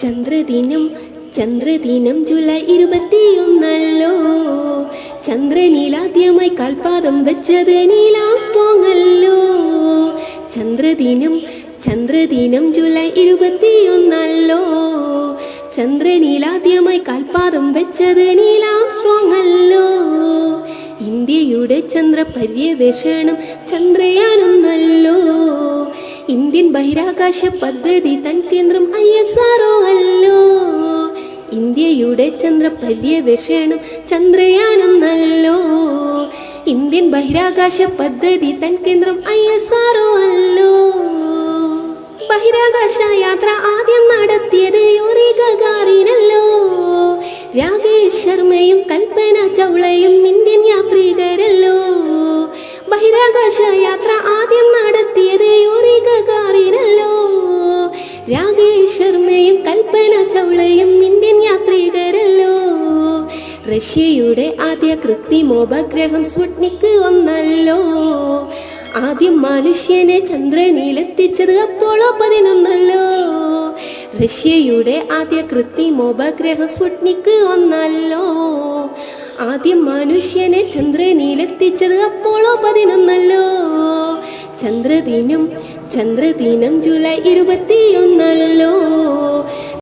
ചന്ദ്രദിനം ചന്ദ്രദിനം July ഇരുപത്തിയൊന്നല്ലോ. ചന്ദ്രനീലാദ്യമായി കാൽപാദം വെച്ചത് നീലാം strong അല്ലോ ചന്ദ്രദിനം ചന്ദ്രദിനം ജൂലൈ ഇരുപത്തിയൊന്നല്ലോ. ചന്ദ്രനീലാദ്യമായി കാൽപാദം വെച്ചത് നീലാം സ്ട്രോങ് അല്ലോ ഇന്ത്യയുടെ ചന്ദ്ര പര്യവേഷണം ചന്ദ്രയാനൊന്നല്ലോ. ഇന്ത്യൻ ബഹിരാകാശ പദ്ധതി തൻ കേന്ദ്രം ഐ എസ് ആർഒ അല്ലോ. ഇന്ത്യയുടെ ചന്ദ്ര പര്യവേഷണം ചന്ദ്രയാനൊന്നല്ലോ ഇന്ത്യൻ ബഹിരാകാശ പദ്ധതി തൻ കേന്ദ്രം ഐ എസ് ആർഒ അല്ലോ. ബഹിരാകാശ യാത്ര ആദ്യം നടത്തിയത് യൂറി ഗഗാറിനല്ലോ. രാകേഷ് ശർമ്മയും കൽപ്പന ചൗളയും ഇന്ത്യൻ യാത്രികരല്ലോ. ബഹിരാകാശ യാത്ര ശർമ്മയും കൽപ്പന ചൗളയും ഇന്ത്യൻ യാത്രികരല്ലോ. റഷ്യയുടെ ആദ്യ കൃത്രിമോപഗ്രഹം സ്പുട്നിക് ഒന്നല്ലോ. ആദ്യം മനുഷ്യനെ ചന്ദ്രനിലെത്തിച്ചത് അപ്പോളോ പതിനൊന്നല്ലോ. റഷ്യയുടെ ആദ്യ കൃത്രിമോപഗ്രഹം സ്പുട്നിക് ഒന്നല്ലോ. ആദ്യം മനുഷ്യനെ ചന്ദ്രനിലെത്തിച്ചത് അപ്പോളോ പതിനൊന്നല്ലോ. ചന്ദ്രദിനം ചന്ദ്രദിനം ജൂലൈ ഇരുപത്തിയൊന്നല്ലോ.